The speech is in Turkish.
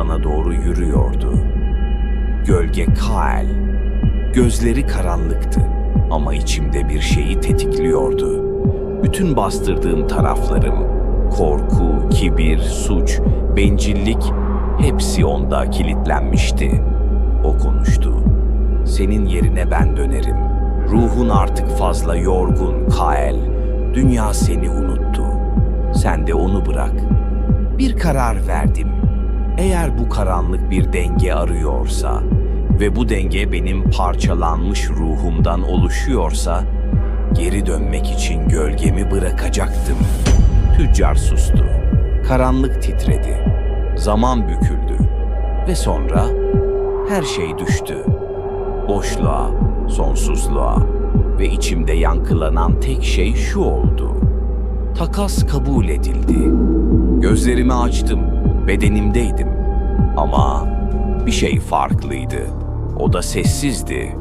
bana doğru yürüyordu. Gölge Kael. Gözleri karanlıktı ama içimde bir şeyi tetikliyordu. Bütün bastırdığım taraflarım, korku, kibir, suç, bencillik hepsi onda kilitlenmişti. O konuştu. Senin yerine ben dönerim. Ruhun artık fazla yorgun Kael. Dünya seni unuttu. Sen de onu bırak. Bir karar verdim. Eğer bu karanlık bir denge arıyorsa ve bu denge benim parçalanmış ruhumdan oluşuyorsa geri dönmek için gölgemi bırakacaktım. Tüccar sustu. Karanlık titredi. Zaman büküldü. Ve sonra her şey düştü. Boşluğa, sonsuzluğa ve içimde yankılanan tek şey şu oldu. Takas kabul edildi. Gözlerimi açtım, bedenimdeydim. Ama bir şey farklıydı. O da sessizdi.